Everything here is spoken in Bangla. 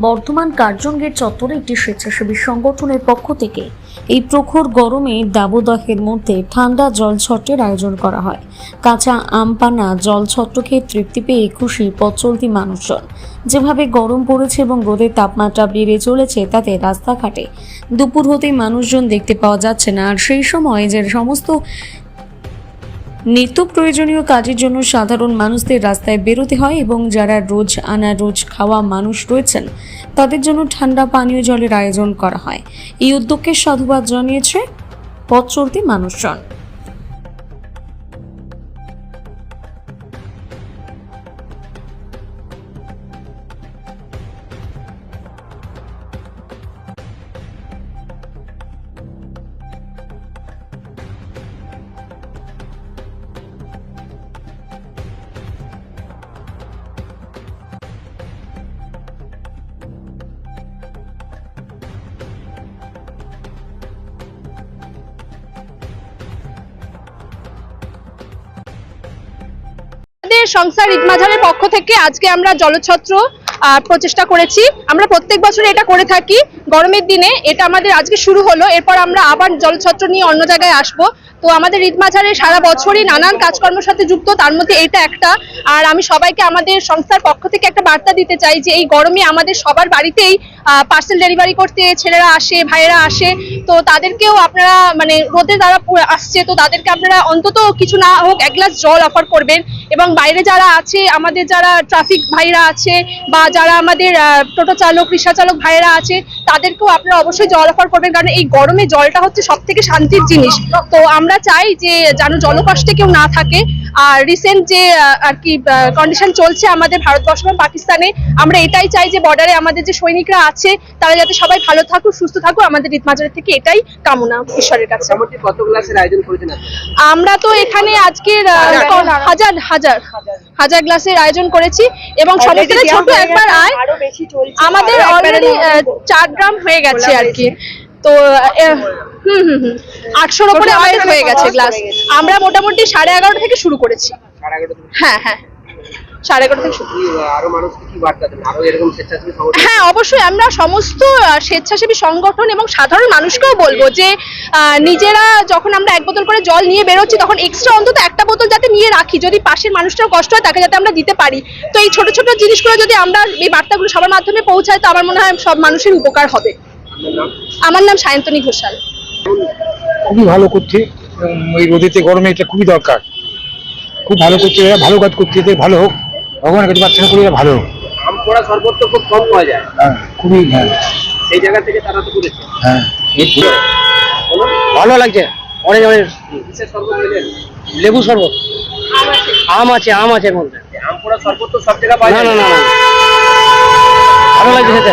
বর্ধমান কার্জন গেট চত্বরে একটি স্বেচ্ছাসেবী সংগঠনের পক্ষ থেকে এই প্রখর গরমে দাবদাহের মধ্যে ঠান্ডা জল ছত্রের আয়োজন করা হয়। কাঁচা আম পানা জল ছত্র খেয়ে তৃপ্তি পেয়ে খুশি পথ চলতি মানুষজন। যেভাবে গরম পড়েছে এবং রোদের তাপমাত্রা বেড়ে চলেছে, তাতে রাস্তাঘাটে দুপুর হতেই মানুষজন দেখতে পাওয়া যাচ্ছে না। আর সেই সময় যে সমস্ত নিত্য প্রয়োজনীয় কাজের জন্য সাধারণ মানুষদের রাস্তায় বেরোতে হয় এবং যারা রোজ আনা রোজ খাওয়া মানুষ রয়েছেন, তাদের জন্য ঠান্ডা পানীয় জলের আয়োজন করা হয়। এই উদ্যোগকে সাধুবাদ জানিয়েছে পথ চলতি মানুষজন। আমাদের সংস্থার ঈদমাঝারের পক্ষ থেকে আজকে আমরা জলছত্র প্রচেষ্টা করেছি। আমরা প্রত্যেক বছর এটা করে থাকি। গরমের দিনে এটা আমাদের আজকে শুরু হলো। এরপর আমরা আবার জলছত্র নিয়ে অন্য জায়গায় আসব। তো আমাদের ঈদমাঝারে সারা বছরই নানান কাজকর্মের সাথে যুক্ত, তার মধ্যে এটা একটা। আর আমি সবাইকে আমাদের সংস্থার পক্ষ থেকে একটা বার্তা দিতে চাই যে এই গরমে আমাদের সবার বাড়িতেই পার্সেল ডেলিভারি করতে, ছেলেরা আসে, ভাইয়েরা আসে। তো তাদেরকেও আপনারা মানে রোদে দ্বারা আসছে, তো তাদেরকে আপনারা অন্তত কিছু না হোক এক গ্লাস জল অফার করবেন। এবং বাইরে যারা আছে, আমাদের যারা ট্রাফিক ভাইরা আছে বা যারা আমাদের টোটো চালক, রিক্সা চালক ভাইরা আছে, তাদেরকেও আপনারা অবশ্যই জল অফার করবেন। কারণ এই গরমে জলটা হচ্ছে সব থেকে শান্তির জিনিস। তো আমরা চাই যে যেন জলকষ্টে কেউ না থাকে। আর রিসেন্ট যে আর কি কন্ডিশন চলছে আমাদের ভারতবর্ষ এবং পাকিস্তানে আমরা এটাই চাই যে বর্ডারে আমাদের যে সৈনিকরা আছে তারা যাতে সবাই ভালো থাকুক সুস্থ থাকুক আমাদের ঈদমাজারের থেকে এটাই কামনা ঈশ্বরের কাছে? আমরা তো এখানে আজকের আহ, হাজার হাজার। হাজার গ্লাসের আয়োজন করেছি এবং সবাই ছোট একবার আয় আমাদের অলরেডি চার গ্রাম হয়ে গেছে আর কি। তো হুম হুম হুম। আটশোর ওপরে আমাদের হয়ে গেছে গ্লাস আমরা মোটামুটি সাড়ে এগারোটা থেকে শুরু করেছি। হ্যাঁ হ্যাঁ সাড়ে এগারোটা থেকে শুরু। হ্যাঁ অবশ্যই আমরা সমস্ত স্বেচ্ছাসেবী সংগঠন এবং সাধারণ মানুষকেও বলব যে নিজেরা যখন আমরা এক বোতল করে জল নিয়ে বেরোচ্ছি তখন এক্সট্রা অন্তত একটা বোতল যাতে নিয়ে রাখি। যদি পাশের মানুষটার কষ্ট হয় তাকে যাতে আমরা দিতে পারি। তো এই ছোট ছোট জিনিসগুলো যদি আমরা এই বার্তাগুলো সবার মাধ্যমে পৌঁছায় তো আমার মনে হয় সব মানুষের উপকার হবে। আমার নাম সায়ন্তনী ঘোষাল। খুবই ভালো করছে এই রোদেতে গরমে এটা খুবই দরকার। খুব ভালো করছে এরা ভালো কাজ করছে এতে ভালো হোক ভগবানের কাছে প্রার্থনা করি এরা ভালো হোক। আম পোড়া শরবত তো খুব কম পাওয়া যায়। হ্যাঁ খুবই হ্যাঁ। সেই জায়গা থেকে তারা তো করেছে হ্যাঁ ভালো লাগছে অনেক অনেক। লেবু শরবত। আম আছে। আম আছে এর মধ্যে। আম পোড়া শরবত তো সব জায়গায় পাওয়া যায়। না না না। ভালো লাগছে খেতে।